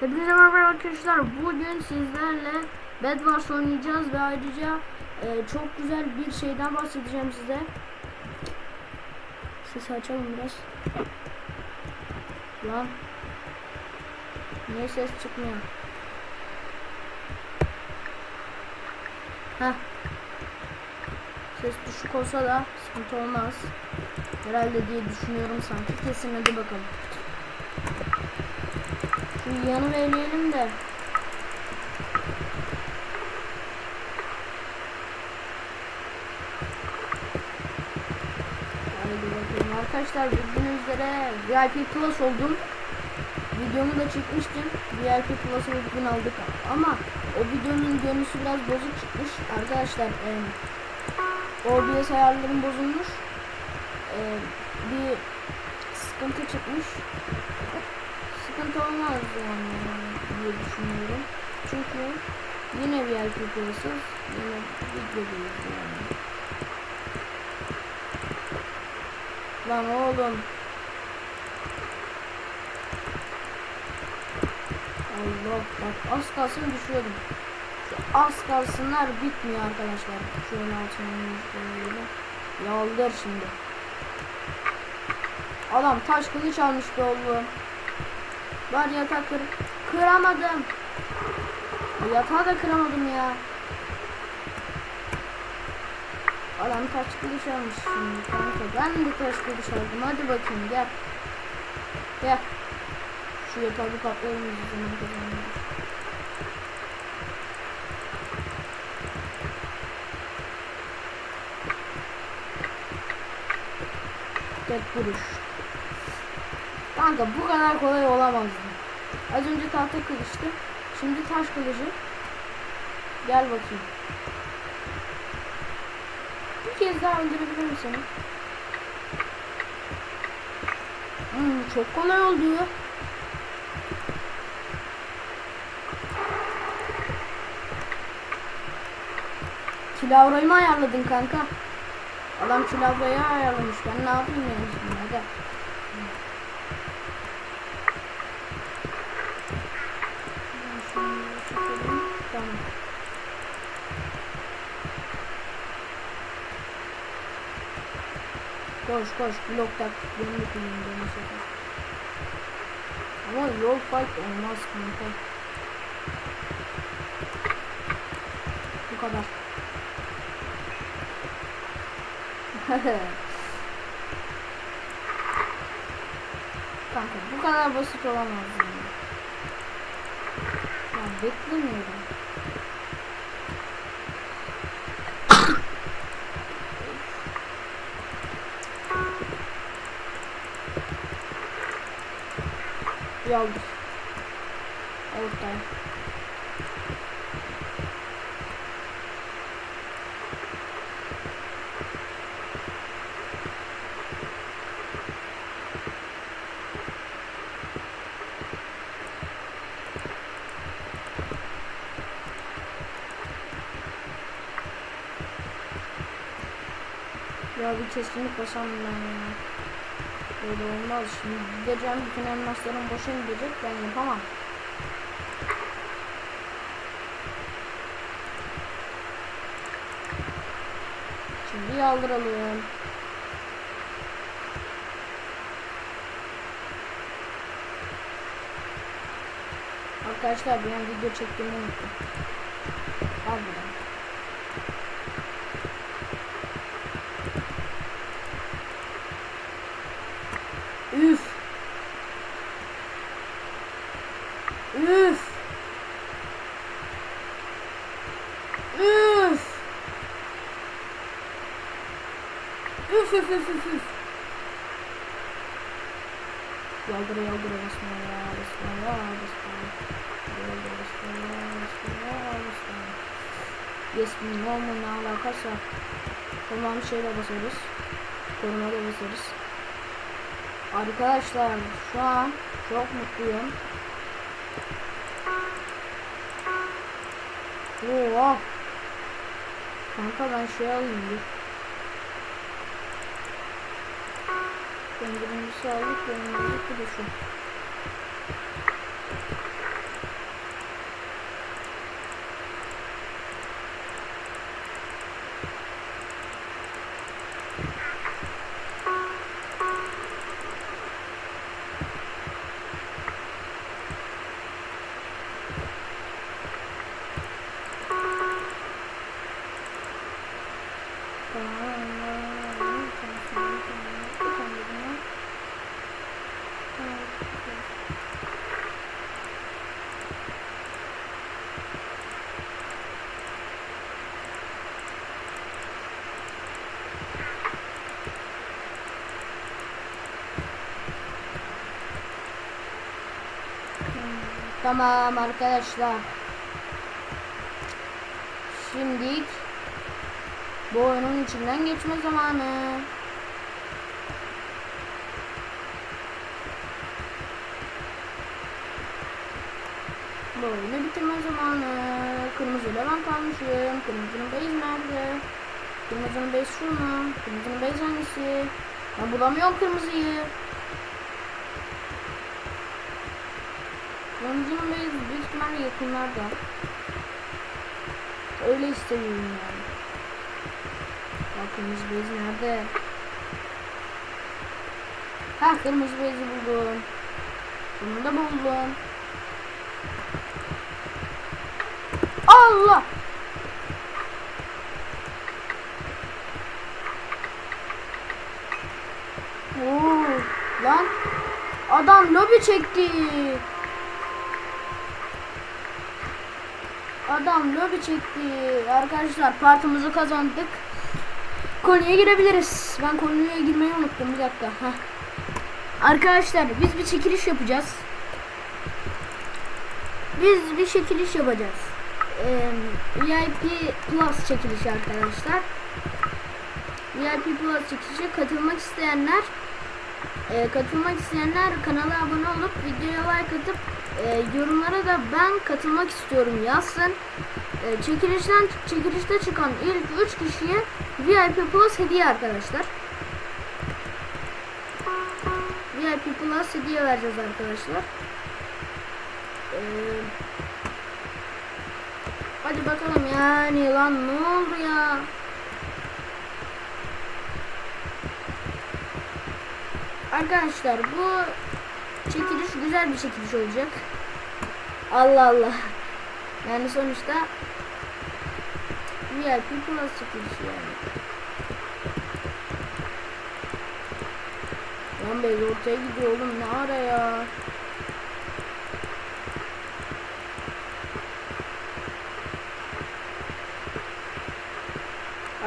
Hepinize merhaba arkadaşlar. Bugün sizlerle Bed Wars oynayacağız ve ayrıca e, çok güzel bir şeyden bahsedeceğim size. Sesi açalım biraz. Lan. Niye ses çıkmıyor? Heh. Ses düşük olsa da sıkıntı olmaz. Herhalde diye düşünüyorum sanki. Kesin hadi bakalım. Şu yanı eleyelim de. Arkadaşlar bildiğiniz üzere VIP Plus oldum. Videomu da çekmiştim. VIP Plus'ı bugün aldık ama o videonun görüntüsü biraz bozuk çıkmış. Arkadaşlar e, OBS ayarlarım bozulmuş. E, bir sıkıntı çıkmış sıkıntı olmaz yani diye düşünüyorum. Çünkü yine VIP plus'ız. Yine videodayız yani. Lan oğlum. Allah bak az kalsın düşüyordum. Şu az kalsınlar bitmiyor arkadaşlar. Şu altının yüzdeleri. Yaldır şimdi. Adam taş kılıç almış be oğlum. Var yatak kır kıramadım. Yatağı da kıramadım ya. Adam taş kılıç almış şimdi kanka. Ben de taş kılıç aldım. Hadi bakayım gel. Gel. Şu yatağı bir katlayalım biz zaman kazanırız. Tek vuruş. Kanka bu kadar kolay olamazdı. Az önce tahta kılıçtı. Şimdi taş kılıcı. Gel bakayım. Bir kez daha öldürebilir misin? Hmm, çok kolay oldu. Kilavrayı mı ayarladın kanka? Adam kilavrayı ayarlamış. Ben ne yapayım yani şimdi? Hadi. Tamam. Koş koş blok taktiklerini kullanacağım bu sefer. Ama yol fight olmaz kanka. Bu kadar. kanka bu kadar basit olamaz yani. Ya beklemiyorum. Yaldır. Ortaya. Ya bir kesinlik basam ben. Böyle olmaz. Şimdi gideceğim bütün elmaslarım boşa gidecek. Ben yapamam. Şimdi yaldıralım. Arkadaşlar bir an video çektiğimi unuttum. Harbiden. Üf. Yaldıra yaldıra bismillah bismillah bismillah. Yaldıra bismillah bismillah bismillah. Normal ne alakası? Tamam şeyle basarız. Koruma da basarız. Arkadaşlar şu an çok mutluyum. Oo. Kanka ben şey alayım bir. Birincisi aldık, ben birincisi de şu. Tamam arkadaşlar. Şimdi bu oyunun içinden geçme zamanı. Bu oyunu bitirme zamanı. Kırmızıyla ben kalmışım. Kırmızının base nerede? Kırmızının base şu mu? Kırmızının base hangisi? Ben bulamıyorum kırmızıyı. Kırmızının base büyük ihtimalle yakınlarda. Öyle istemiyorum yani. Ya kırmızı base nerede? Ha kırmızı bezi buldum. Bunu da buldum. Allah! Oo, lan adam lobi çekti. Adam lobi çekti. Arkadaşlar partimizi kazandık. Konuya girebiliriz. Ben konuya girmeyi unuttum bir dakika. Heh. Arkadaşlar biz bir çekiliş yapacağız. Biz bir çekiliş yapacağız. Ee, VIP Plus çekilişi arkadaşlar. VIP Plus çekilişe katılmak isteyenler e, katılmak isteyenler kanala abone olup videoya like atıp e, yorumlara da ben katılmak istiyorum yazsın. E, çekilişten çekilişte çıkan ilk 3 kişiye VIP Plus hediye arkadaşlar. VIP Plus hediye vereceğiz arkadaşlar. Ee, hadi bakalım yani lan ne oldu ya? Arkadaşlar bu çekiliş güzel bir çekiliş olacak. Allah Allah. Yani sonuçta VIP Plus çekilişi yani. Lan bey ortaya gidiyor oğlum ne ara ya.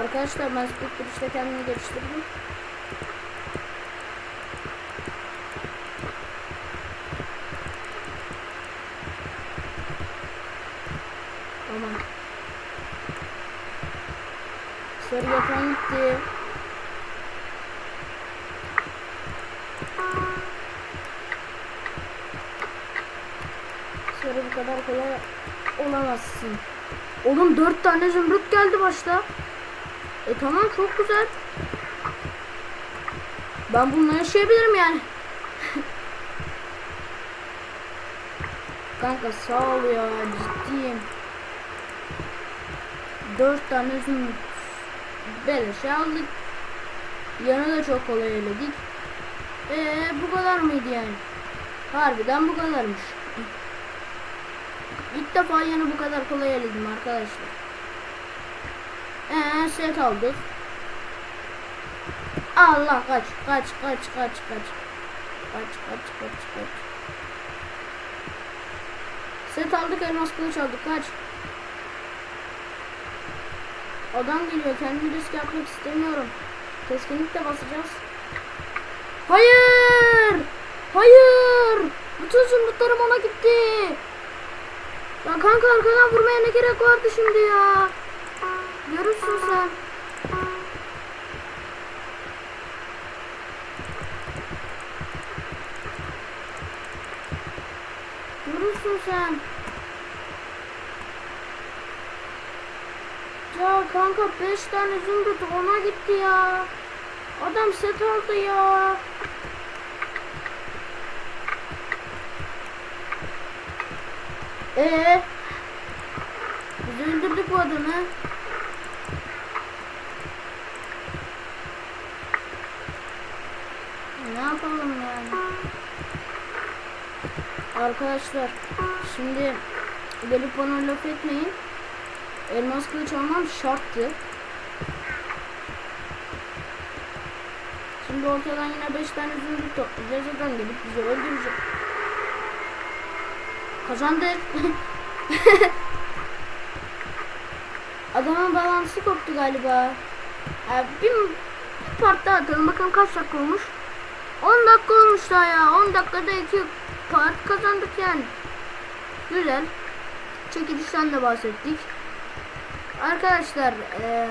Arkadaşlar ben Spectre işte kendimi geliştirdim. Aman. Sarı yatan gitti. Sarı bu kadar kolay olamazsın. Oğlum dört tane zümrüt geldi başta. E tamam çok güzel. Ben bununla yaşayabilirim yani. Kanka sağ ol ya ciddiyim. Dört tane zümrüt. Beleşe aldık. Yanı da çok kolay eledik. Eee bu kadar mıydı yani? Harbiden bu kadarmış. İlk defa yanı bu kadar kolay eledim arkadaşlar. Eee set aldık. Allah kaç kaç kaç kaç kaç. Kaç kaç kaç kaç. Set aldık elmas kılıç aldık kaç. Adam geliyor kendimi risk yapmak istemiyorum. Keskinlikle basacağız. Hayır! Hayır! Bütün zümrütlerim ona gitti. Ya kanka arkadan vurmaya ne gerek vardı şimdi ya? Görürsün sen. Görürsün sen. Ya kanka 5 tane zümrüt ona gitti ya. Adam set aldı ya. Ee, biz öldürdük bu adamı. Ne yapalım yani? Arkadaşlar şimdi gelip bana laf etmeyin. Elmas kılıç almam şarttı. Şimdi ortadan yine 5 tane zümrüt toplayacağız. Adam gelip bizi öldürecek. Kazandık. Adamın balansı koptu galiba. Ee, bir, bir part daha atalım. Bakalım kaç dakika olmuş. 10 dakika olmuş daha ya. 10 dakikada 2 part kazandık yani. Güzel. Çekilişten de bahsettik. Arkadaşlar eee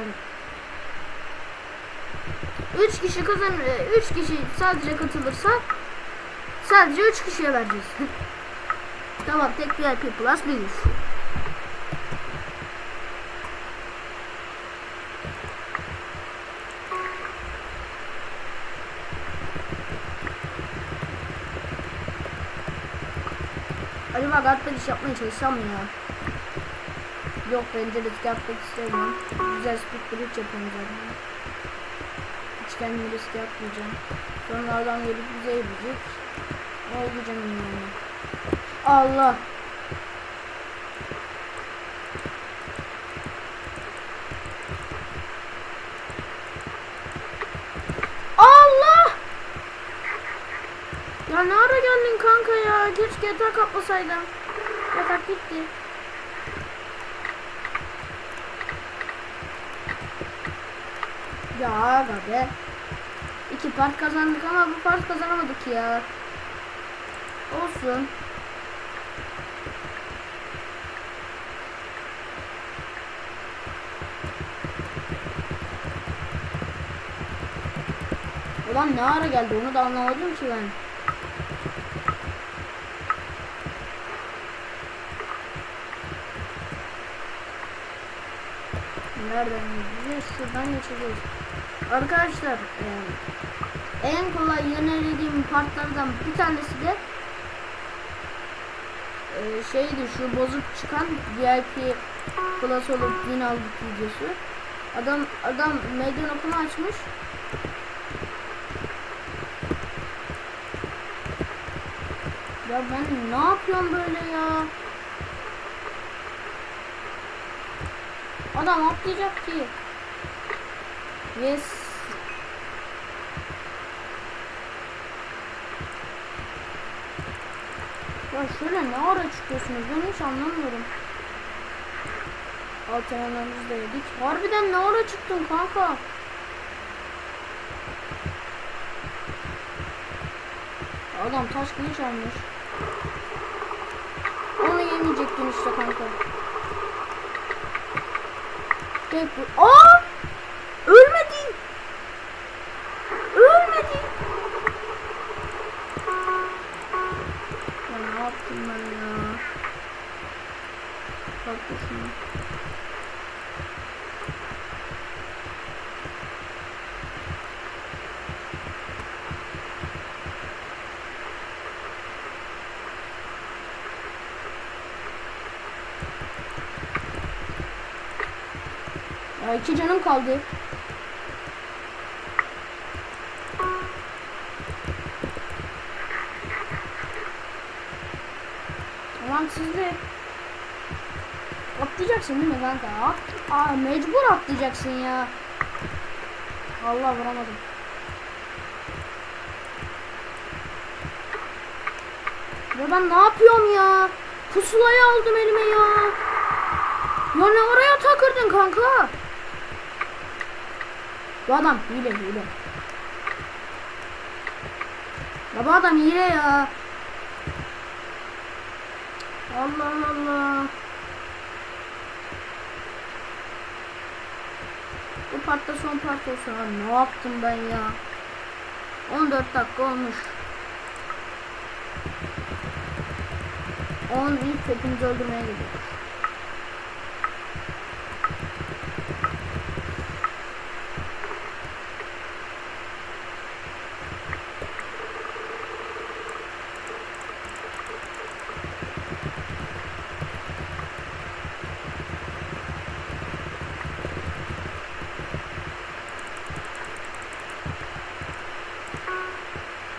3 kişi kazan 3 kişi sadece katılırsa sadece 3 kişiye vereceğiz. tamam tek VIP plus biziz. Acaba kartla iş yapmaya çalışsam mı ya? Yok bence risk yapmak istemiyorum. Güzel speed bridge yapıyorum zaten. Kendimi risk yapmayacağım. Sonra adam gelip bize yiyecek. Olacağım yani. Allah. Allah! Ya ne ara geldin kanka ya? Keşke yatak kaplasaydım. Yatak gitti. Ya aga be. İki part kazandık ama bu part kazanamadık ya. Olsun. Ulan ne ara geldi onu da anlamadım ki ben. Nereden gideceğiz? Şuradan geçeceğiz. Arkadaşlar e, en kolay yöneldiğim partlardan bir tanesi de e, şeydi şu bozuk çıkan VIP plus olup din aldık videosu. Adam adam meydan okuma açmış. Ya ben ne yapıyorum böyle ya? Adam atlayacak ki. Yes. Ya şöyle ne ara çıkıyorsunuz ben hiç anlamıyorum. Alt yanlarımızı da yedik. Harbiden ne ara çıktın kanka? Adam taş kılıç almış. Onu yemeyecektin işte kanka. Tek bu. Aa! Ölmedi. Ölmedi. Ben ya? Haklısın. Ya iki canım kaldı. De atlayacaksın değil mi kanka? At, aa, mecbur atlayacaksın ya. Allah vuramadım. Ya ben ne yapıyorum ya? Pusulayı aldım elime ya. Ya ne oraya takırdın kanka? Bu adam hile hile. Ya bu adam hile ya. Allah Allah. Bu partta son part olsun. Abi ne yaptım ben ya? 14 dakika olmuş. 10 ilk hepimizi öldürmeye gidiyoruz.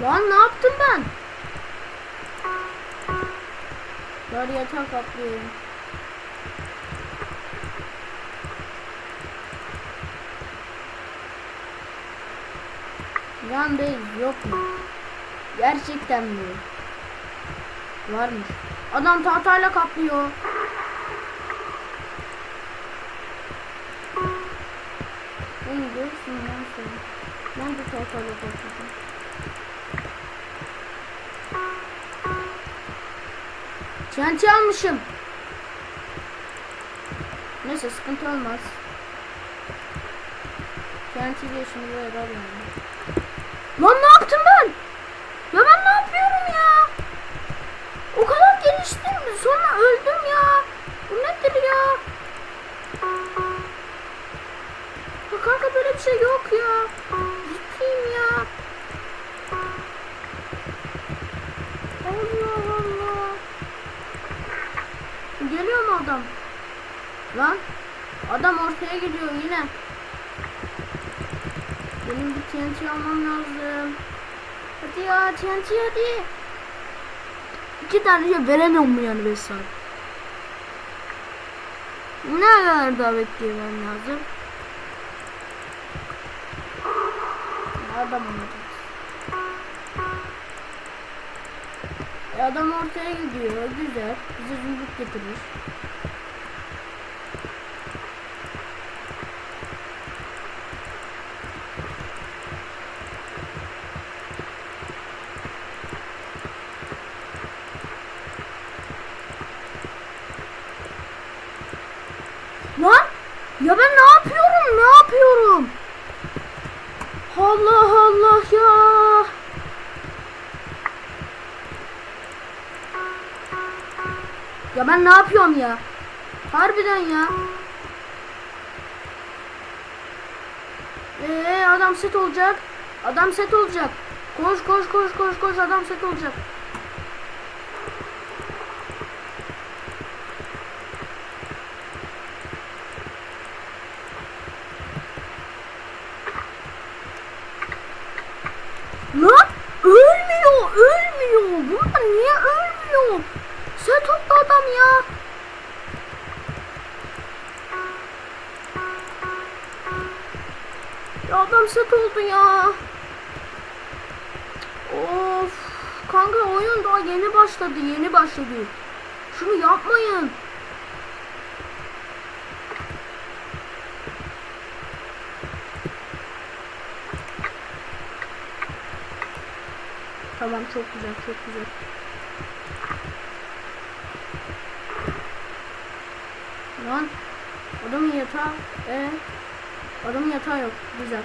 Lan ne yaptım ben? Bari yatak atlıyorum. Yan değil yok mu? Gerçekten mi? Varmış. Adam tahtayla kaplıyor. Onu görürsün lan sen. Ben de tahtayla kaplıyorum. TNT almışım. Neyse sıkıntı olmaz. TNT diye şimdi böyle alıyorum. Lan ne yaptım ben? Ya ben ne yapıyorum ya? O kadar geliştim sonra öldüm ya. Bu nedir ya? Ya kanka böyle bir şey yok ya. Ciddiyim ya. Allah Allah. Geliyor mu adam? Lan adam ortaya gidiyor yine. Benim bir TNT almam lazım. Hadi ya TNT hadi. İki tane şey veremiyor mu yani 5 saat? Ne kadar daha beklemem lazım? Adam olacak. Adam ortaya gidiyor. Güzel. Bize zümrüt getirir. Lan! Ya ben ne yapıyorum? Ne yapıyorum? Allah Allah ben ne yapıyorum ya? Harbiden ya. Ee adam set olacak. Adam set olacak. Koş koş koş koş koş adam set olacak. Lan ölmüyor, ölmüyor. Bunlar niye ölmüyor? Set toplu Ya adam set oldu ya. Of. Kanka oyun daha yeni başladı, yeni başladı. Şunu yapmayın. Tamam çok güzel çok güzel. Lan adamın yatağı e adamın yatağı yok güzel.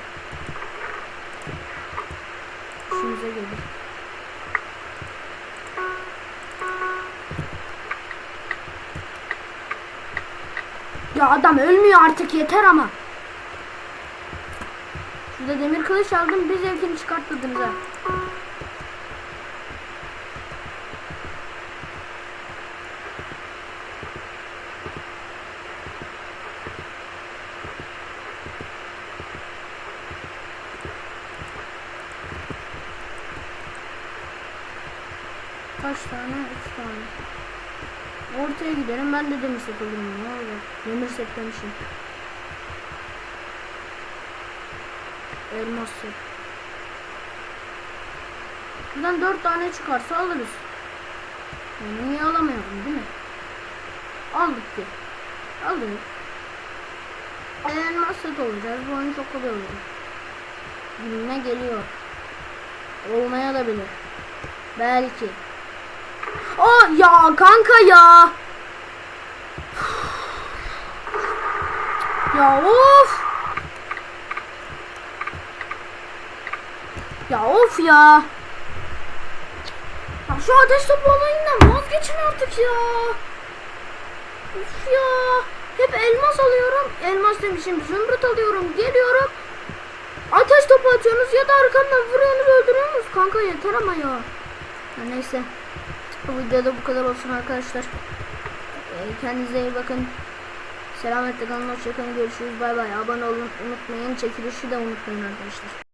İşimize gelir. Ya adam ölmüyor artık yeter ama. Şurada demir kılıç aldım bir zevkini çıkarttırdınız ha. Kaç tane? Üç tane. Ortaya gidelim. Ben de demir set. Ne olur. Demir setlemişim. Elmas set. Buradan dört tane çıkarsa alırız. Yani niye alamayalım değil mi? Aldık ki. Aldık. Elmas set olacağız. Bu oyun çok kolay olur. Gününe geliyor. Olmaya da bilir. Belki. Aa ya kanka ya. Ya of. Ya of ya. Ya şu ateş topu olayından vazgeçin artık ya. Of ya. Hep elmas alıyorum. Elmas demişim zümrüt alıyorum. Geliyorum. Ateş topu atıyorsunuz ya da arkamdan vuruyorsunuz öldürüyorsunuz. Kanka yeter ama ya. ya neyse. Bu videoda bu kadar olsun arkadaşlar. Ee, kendinize iyi bakın. Selametle kalın. Hoşçakalın. Görüşürüz. Bay bay. Abone olun unutmayın. Çekilişi de unutmayın arkadaşlar.